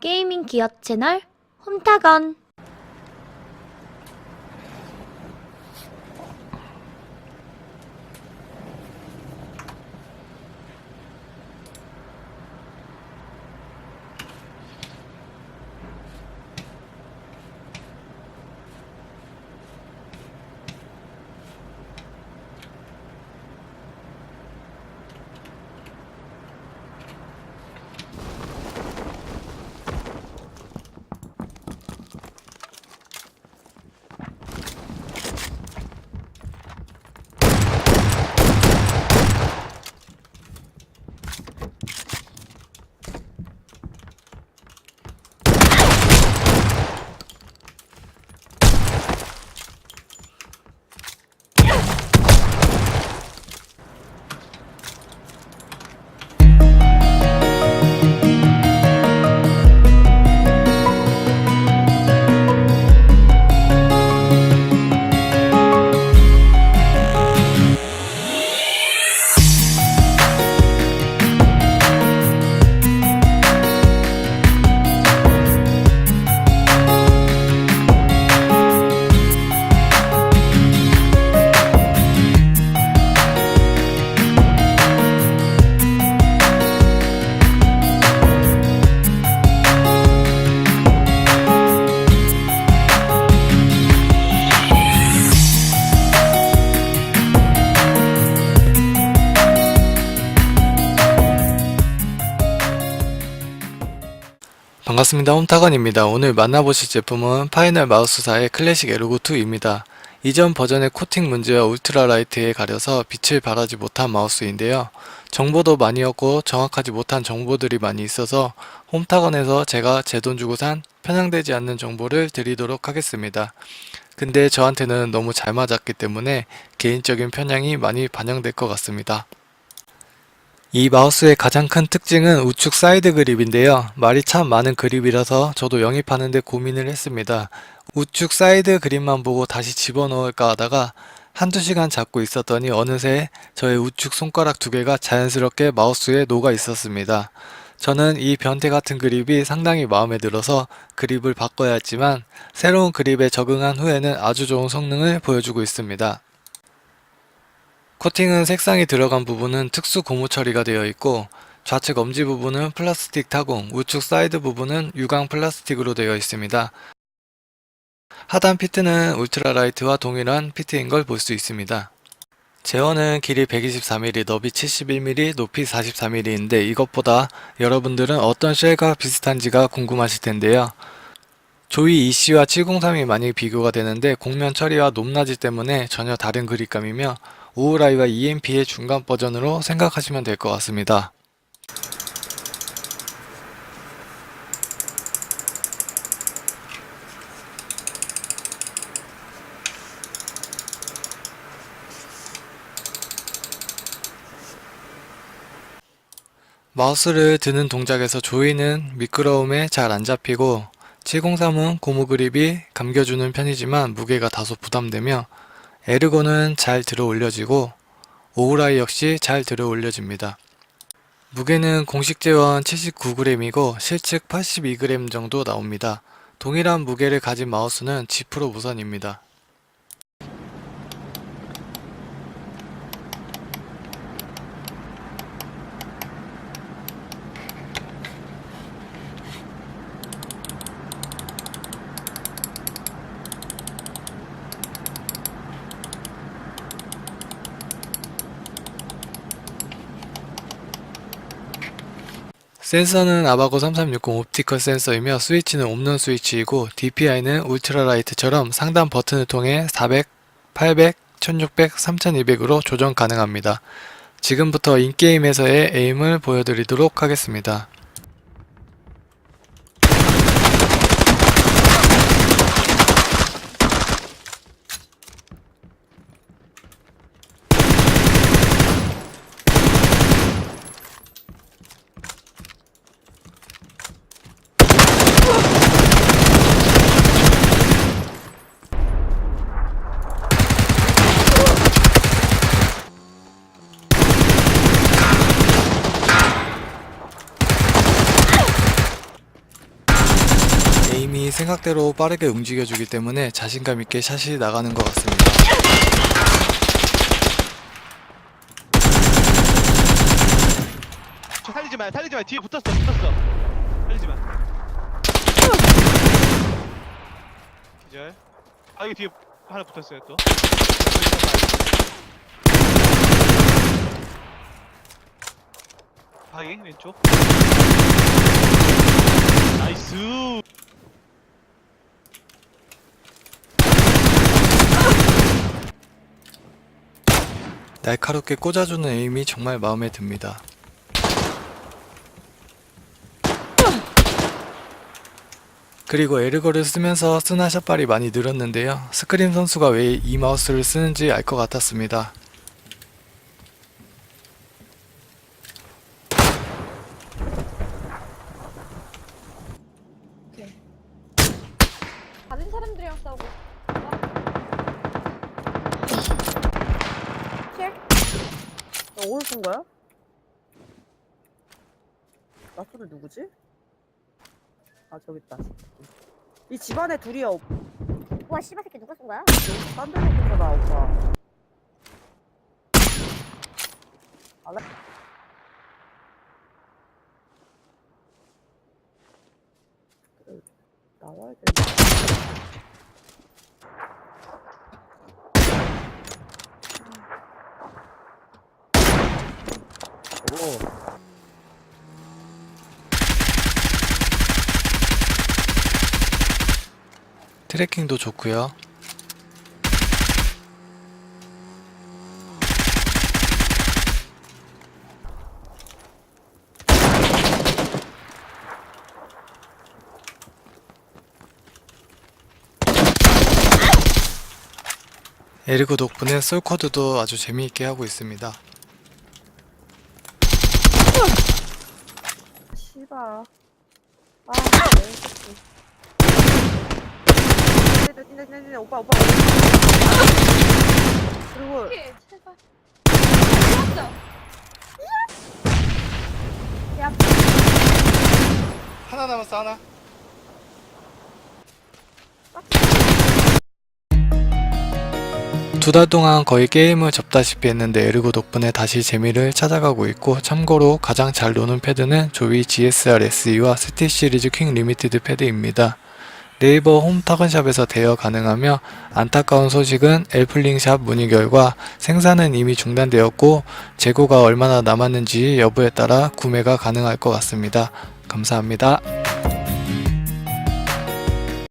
게이밍 기업 채널 홈타건 반갑습니다. 홈타건입니다. 오늘 만나보실 제품은 파이널 마우스사의 클래식 에르고2입니다. 이전 버전의 코팅 문제와 울트라 라이트에 가려서 빛을 발하지 못한 마우스인데요. 정보도 많이 없고 정확하지 못한 정보들이 많이 있어서 홈타건에서 제가 제 돈 주고 산 편향되지 않는 정보를 드리도록 하겠습니다. 근데 저한테는 너무 잘 맞았기 때문에 개인적인 편향이 많이 반영될 것 같습니다. 이 마우스의 가장 큰 특징은 우측 사이드 그립인데요. 말이 참 많은 그립이라서 저도 영입하는데 고민을 했습니다. 우측 사이드 그립만 보고 다시 집어넣을까 하다가 한두 시간 잡고 있었더니 어느새 저의 우측 손가락 두 개가 자연스럽게 마우스에 녹아 있었습니다. 저는 이 변태 같은 그립이 상당히 마음에 들어서 그립을 바꿔야 했지만 새로운 그립에 적응한 후에는 아주 좋은 성능을 보여주고 있습니다. 코팅은 색상이 들어간 부분은 특수 고무 처리가 되어 있고 좌측 엄지 부분은 플라스틱 타공, 우측 사이드 부분은 유광 플라스틱으로 되어 있습니다. 하단 피트는 울트라 라이트와 동일한 피트인 걸 볼 수 있습니다. 제어는 길이 124mm, 너비 71mm, 높이 44mm인데 이것보다 여러분들은 어떤 쉘과 비슷한지가 궁금하실 텐데요. 조이 EC와 703이 많이 비교가 되는데 곡면 처리와 높낮이 때문에 전혀 다른 그립감이며 오우라이와 EMP의 중간 버전으로 생각하시면 될 것 같습니다. 마우스를 드는 동작에서 조이는 미끄러움에 잘 안 잡히고 703은 고무 그립이 감겨주는 편이지만 무게가 다소 부담되며 에르고는 잘 들어 올려지고 오우라이 역시 잘 들어 올려집니다. 무게는 공식 재원 79g이고 실측 82g 정도 나옵니다. 동일한 무게를 가진 마우스는 G 프로 무선입니다. 센서는 아바고 3360 옵티컬 센서이며 스위치는 옵넌 스위치이고 DPI는 울트라 라이트처럼 상단 버튼을 통해 400, 800, 1600, 3200으로 조정 가능합니다. 지금부터 인게임에서의 에임을 보여드리도록 하겠습니다. 생각대로 빠르게 움직여주기 때문에 자신감 있게 샷이 나가는 것 같습니다. 저 살리지 마요 살리지 마요. 뒤에 붙었어 붙었어. 살리지 마. 기절. 아 여기 뒤에 하나 붙었어요 또. 하기 왼쪽 나이스 날카롭게 꽂아주는 에임이 정말 마음에 듭니다. 그리고 에르거를 쓰면서 쓰나 샷발이 많이 늘었는데요. 스크림 선수가 왜 이 마우스를 쓰는지 알 것 같았습니다. 다른 사람들이랑 싸우고 킬? 너 어디서 쓴 거야? 나 소리 누구지? 아 저기 있다 이 집안에 둘이야 오빠 와 씨발 새끼 누가 쏜 거야? 딴 데서 쓴 거다 오빠 알아? 나와야 되는데 트래킹도 좋고요. 에르고 덕분에 솔코드도 아주 재미있게 하고 있습니다. 씨발. 아, 내 새끼. 뛴다, 뛴다, 뛴다. 오빠, 오빠. 그리고 제발 하나 남았어 하나. 두 달 동안 거의 게임을 접다시피 했는데 에르고 덕분에 다시 재미를 찾아가고 있고 참고로 가장 잘 노는 패드는 조이 GSR SE와 스틸 시리즈 킹 리미티드 패드입니다. 네이버 홈타건샵에서 대여 가능하며 안타까운 소식은 엘플링샵 문의 결과 생산은 이미 중단되었고 재고가 얼마나 남았는지 여부에 따라 구매가 가능할 것 같습니다. 감사합니다.